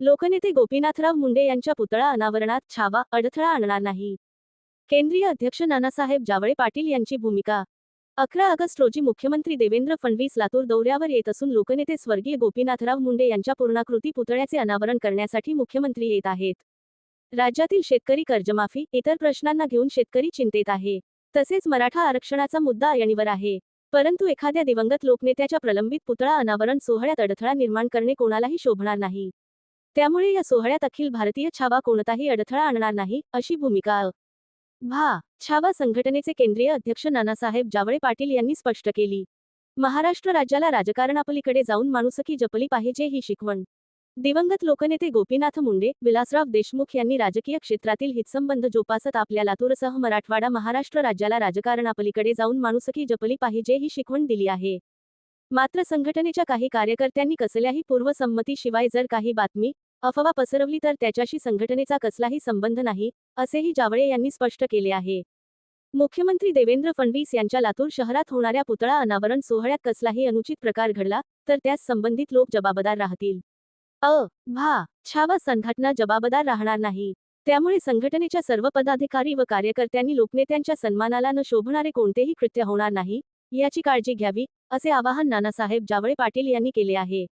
लोकनेते गोपीनाथराव मुंडे यांच्या पुतळा अनावरणात छावा अडथळा आणणार नाही. केंद्रीय अध्यक्ष नानासाहेब जावळे पाटील यांची भूमिका. अकरा ऑगस्ट रोजी मुख्यमंत्री देवेंद्र फडणवीस लातूर दौऱ्यावर येत असून लोकनेते स्वर्गीय गोपीनाथराव मुंडे यांच्या पूर्णाकृती पुतळ्याचे अनावरण करण्यासाठी मुख्यमंत्री येत आहेत. राज्यातील शेतकरी कर्जमाफी इतर प्रश्नांना घेऊन शेतकरी चिंतेत आहे. तसेच मराठा आरक्षणाचा मुद्दा अयणीवर आहे. परंतु एखाद्या दिवंगत लोकनेत्याच्या प्रलंबित पुतळा अनावरण सोहळ्यात अडथळा निर्माण करणे कोणालाही शोभणार नाही. त्यामुळे या सोहळ्यात अखिल भारतीय छावा कोणताही अडथळा आणणार नाही अशी भूमिका अ. भा छावा संघटनेचे केंद्रीय अध्यक्ष नानासाहेब जावळे पाटील यांनी स्पष्ट केली महाराष्ट्र राज्याला राजकारणापलीकडे जाऊन माणुसकी जपली पाहिजे ही शिकवण दिवंगत लोकनेते गोपीनाथ मुंडे विलासराव देशमुख यांनी राजकीय क्षेत्रातील हितसंबंध जोपासत आपल्या लातूरसह मराठवाडा महाराष्ट्र राज्याला राजकारणापलीकडे जाऊन माणुसकी जपली पाहिजे ही शिकवण दिली आहे मात्र संघटनेच्या काही कार्यकर्त्यांनी कसल्याही पूर्वसंमतीशिवाय जर काही बातमी अफवा पसरवली तर त्याच्याशी संघटनेचा कसलाही संबंध नाही असेही जावळे यांनी स्पष्ट केले आहे. मुख्यमंत्री देवेंद्र फडणवीस यांच्या लातूर शहरात होणाऱ्या पुतळा अनावरण सोहळ्यात कसलाही अनुचित प्रकार घडला तर त्यास संबंधित लोक जबाबदार राहतील. अ भा छावा संघटना जबाबदार राहणार नाही. त्यामुळे संघटनेच्या सर्व पदाधिकारी व कार्यकर्त्यांनी लोकनेत्यांच्या सन्मानाला न शोभणारे कोणतेही कृत्य होणार नाही याची काळजी घ्यावी असे आवाहन नानासाहेब जावळे पाटील यांनी केले आहे.